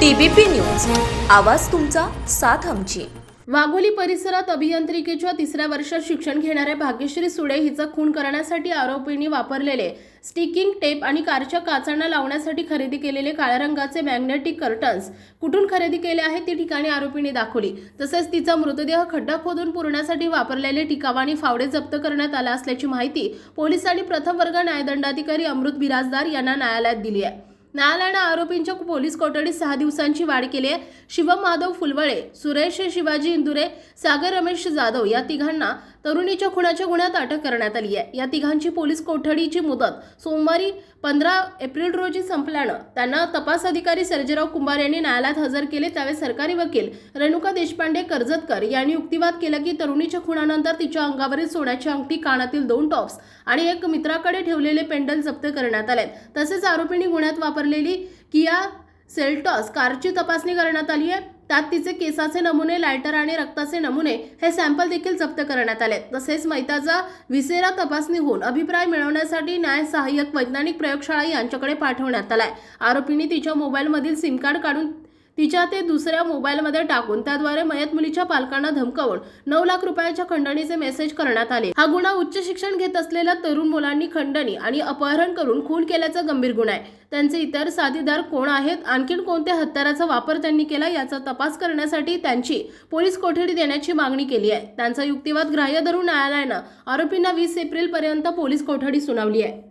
TBP news. आवाज तुमचा साथ आमची. वाघोली परिसरात अभियांत्रिकीच्या तिसऱ्या वर्षात शिक्षण घेणाऱ्या भाग्यश्री सुडे हिचा खून करण्यासाठी आरोपींनी वापरलेले स्टिकिंग टेप आणि कारच्या काचांना लावण्यासाठी खरेदी केलेले काळ्या रंगाचे मॅग्नेटिक कर्टन्स कुठून खरेदी केले आहेत ती ठिकाणी आरोपींनी दाखवली. तसेच तिचा मृतदेह खड्डा खोदून पुरण्यासाठी वापरलेले टिकाव आणि फावडे जप्त करण्यात आला असल्याची माहिती पोलिसांनी प्रथम वर्ग न्यायदंडाधिकारी अमृत बिराजदार यांना न्यायालयात दिली आहे. न्यायालयानं आरोपींच्या पोलीस कोठडीत सहा दिवसांची वाढ केली आहे. शिवम माधव फुलवळे सुरेश शिवाजी इंदुरे सागर रमेश जाधव या तिघांना तरुणीच्या खुनाच्या गुन्ह्यात अटक करण्यात आली आहे. या तिघांची पोलीस कोठडीची मुदत सोमवारी पंधरा एप्रिल रोजी संपल्यानं त्यांना तपास अधिकारी सर्जेराव कुंभार यांनी न्यायालयात हजर केले. त्यावेळी सरकारी वकील रेणुका देशपांडे कर्जतकर यांनी युक्तिवाद केला की तरुणीच्या खुनानंतर तिच्या अंगावरील सोन्याची अंगठी कानातील दोन टॉप्स आणि एक मित्राकडे ठेवलेले पेंडल जप्त करण्यात आले तसेच आरोपींनी गुन्ह्यात वापरलेली किया सेल्टॉस कारची तपासणी करण्यात आली आहे. त्यात तिचे केसाचे नमुने लायटर आणि रक्ताचे नमुने हे सॅम्पल देखील जप्त करण्यात आले तसेच मैताचा विसेरा तपासणी होऊन अभिप्राय मिळवण्यासाठी न्याय सहाय्यक वैज्ञानिक प्रयोगशाळा यांच्याकडे पाठवण्यात आलाय. आरोपींनी तिच्या मोबाईलमधील सिम कार्ड काढून तिच्या ते दुसऱ्या मोबाईलमध्ये टाकून त्याद्वारे मयत मुलीच्या पालकांना धमकावून नऊ लाख रुपयाच्या खंडणीचे मेसेज करण्यात आले. हा गुन्हा उच्च शिक्षण घेत असलेल्या तरुण मुलांनी खंडणी आणि अपहरण करून खून केल्याचा गंभीर गुन्हा आहे. त्यांचे इतर साथीदार कोण आहेत? आणखीन कोणत्या हत्याराचा वापर त्यांनी केला याचा तपास करण्यासाठी त्यांची पोलीस कोठडी देण्याची मागणी केली आहे. त्यांचा युक्तिवाद ग्राह्य धरून न्यायालयानं आरोपींना वीस एप्रिल पर्यंत पोलीस कोठडी सुनावली आहे.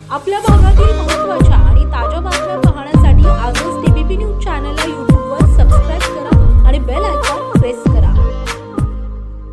आपल्या भागातील महत्त्वाच्या आणि ताज्या बातम्या